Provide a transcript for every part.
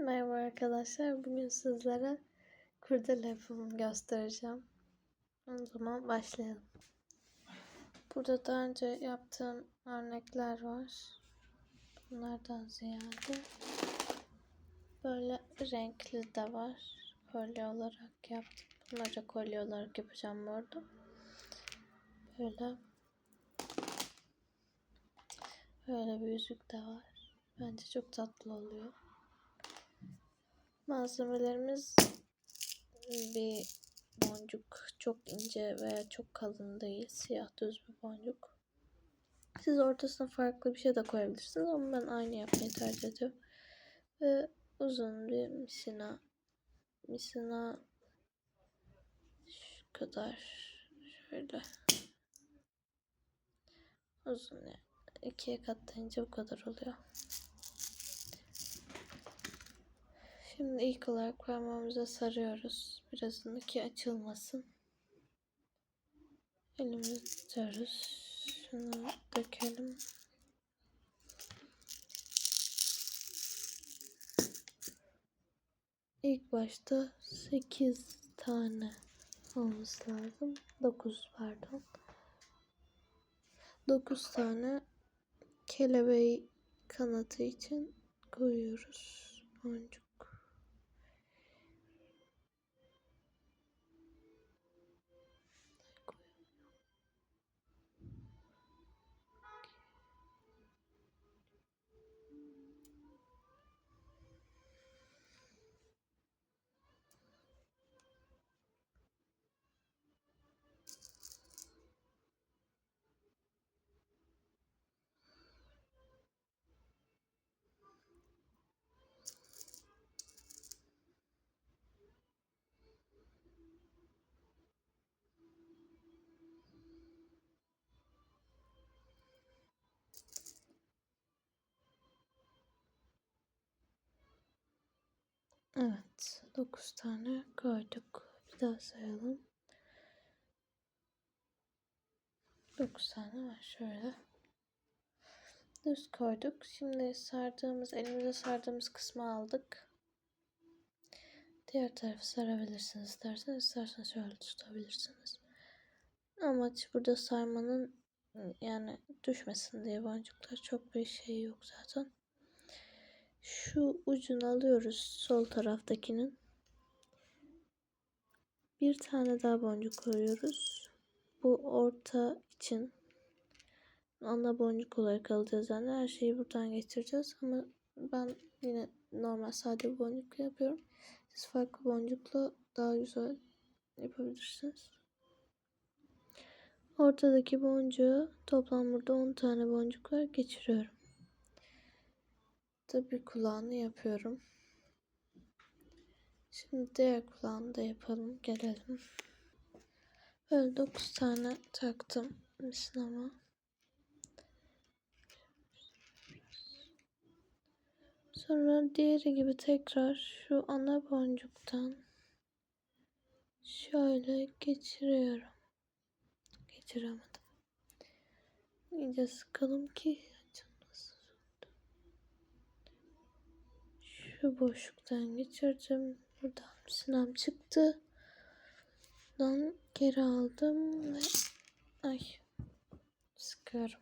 Merhaba arkadaşlar. Bugün sizlere kurdele yapımını göstereceğim. O zaman başlayalım. Burada daha önce yaptığım örnekler var. Bunlardan ziyade böyle renkli de var. Kolye olarak yaptım. Bunları kolye olarak yapacağım bu arada. Böyle böyle bir yüzük de var. Bence çok tatlı oluyor. Malzemelerimiz bir boncuk çok ince veya çok kalın değil. Siyah düz bir boncuk. Siz ortasına farklı bir şey de koyabilirsiniz ama ben aynı yapmayı tercih ediyorum. Ve uzun bir misina. Misina şu kadar şöyle uzun yani. ikiye katlayınca bu kadar oluyor. Şimdi ilk olarak parmağımıza sarıyoruz. Birazını ki açılmasın. Elimizi tutuyoruz. Şunu dökelim. İlk başta 8 tane olması lazım. 9 pardon. 9 tane kelebeği kanatı için koyuyoruz. Boncuk. Evet, 9 tane koyduk. Bir daha sayalım. 9 tane var şöyle. Düz koyduk. Şimdi sardığımız, elimize sardığımız kısmı aldık. Diğer tarafı sarabilirsiniz isterseniz. isterseniz şöyle tutabilirsiniz. Amaç burada sarmanın yani düşmesin diye boncuklar çok bir şey yok zaten. Şu ucunu alıyoruz sol taraftakinin. Bir tane daha boncuk koyuyoruz. Bu orta için ana boncuk olarak alacağız. Yani her şeyi buradan geçireceğiz. Ama ben yine normal sade boncuk yapıyorum. Siz farklı boncukla daha güzel yapabilirsiniz. Ortadaki boncuğu toplam burada 10 tane boncuk var geçiriyorum da bir kulağını yapıyorum. Şimdi diğer kulağını da yapalım. Gelelim. Böyle 9 tane taktım ama. Sonra diğeri gibi tekrar şu ana boncuktan şöyle geçiriyorum. Geçiremedim. İyice sıkalım ki Şu boşluktan geçirdim. Buradan sinem çıktı. Buradan geri aldım ve ay sıkıyorum.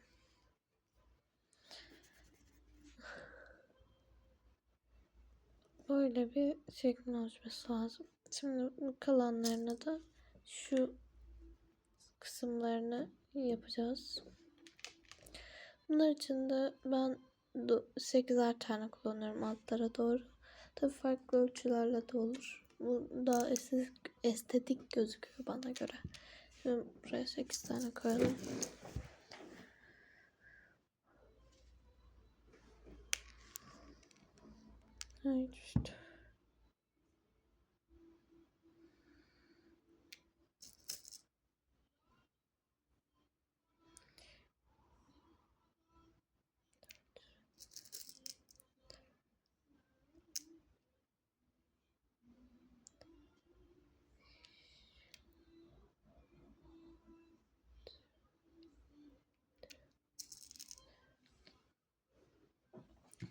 Böyle bir şeklin oluşması lazım. Şimdi kalanlarını da şu kısımlarını yapacağız. Bunlar için de ben 8'er tane kullanıyorum altlara doğru. Tabi farklı ölçülerle de olur. Bu daha estetik, estetik gözüküyor bana göre. Şimdi buraya 8 tane koyalım. Ay düştü.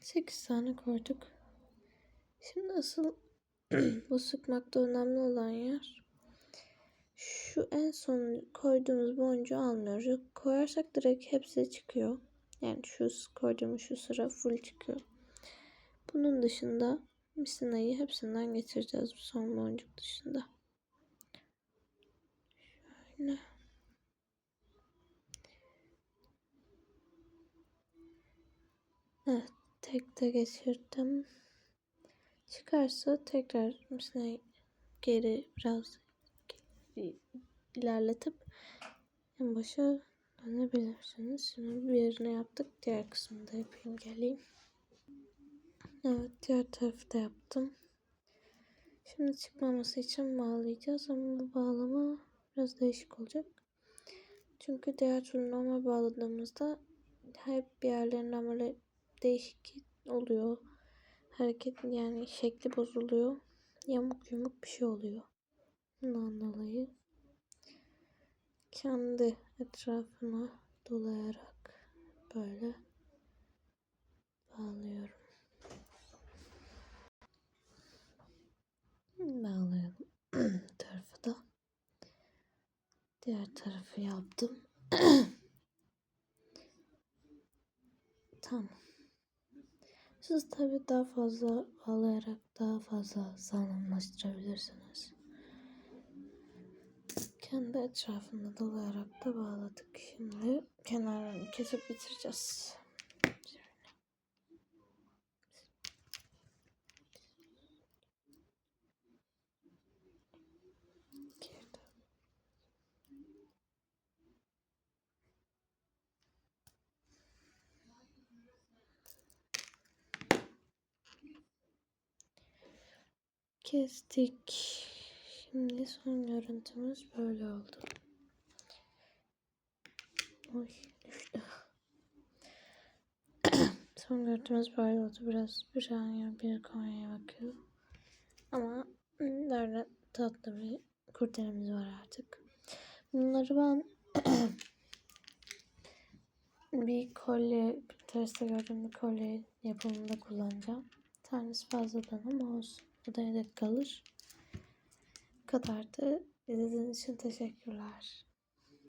8 tane koyduk. Şimdi asıl bu sıkmakta önemli olan yer şu en son koyduğumuz boncuğu almıyoruz. Koyarsak direkt hepsi çıkıyor. Yani şu koyduğumuz şu sıra full çıkıyor. Bunun dışında misinayı hepsinden geçireceğiz bu son boncuk dışında. Şöyle. Evet, tek de geçirdim. Çıkarsa tekrar misinayı geri biraz ilerletip en başa dönebilirsiniz. Şimdi bir yerine yaptık. Diğer kısmını da yapayım geleyim. Evet diğer tarafı da yaptım. Şimdi çıkmaması için bağlayacağız ama bu bağlama biraz değişik olacak. Çünkü diğer türlü normal bağladığımızda hep bir yerlerinden böyle değişik oluyor. Hareket yani şekli bozuluyor. Yamuk yumuk bir şey oluyor. Bundan dolayı kendi etrafına dolayarak böyle bağlıyorum. Bağlayalım tarafı da. Diğer tarafı yaptım. tamam. Siz tabii daha fazla bağlayarak daha fazla sağlamlaştırabilirsiniz. Kendi etrafında dolayarak da bağladık. Şimdi kenarlarını kesip bitireceğiz. Kestik. Şimdi son görüntümüz böyle oldu. Oy düştü. son görüntümüz böyle oldu. Biraz bir an bir Konya'ya bakıyor. Ama böyle tatlı bir kurdelemiz var artık. Bunları ben bir kolye, Pinterest'te gördüğüm bir kolye yapımında kullanacağım. Tanesi fazladan ama olsun. Bu da yedek kalır. Bu kadardı. İzlediğiniz için teşekkürler.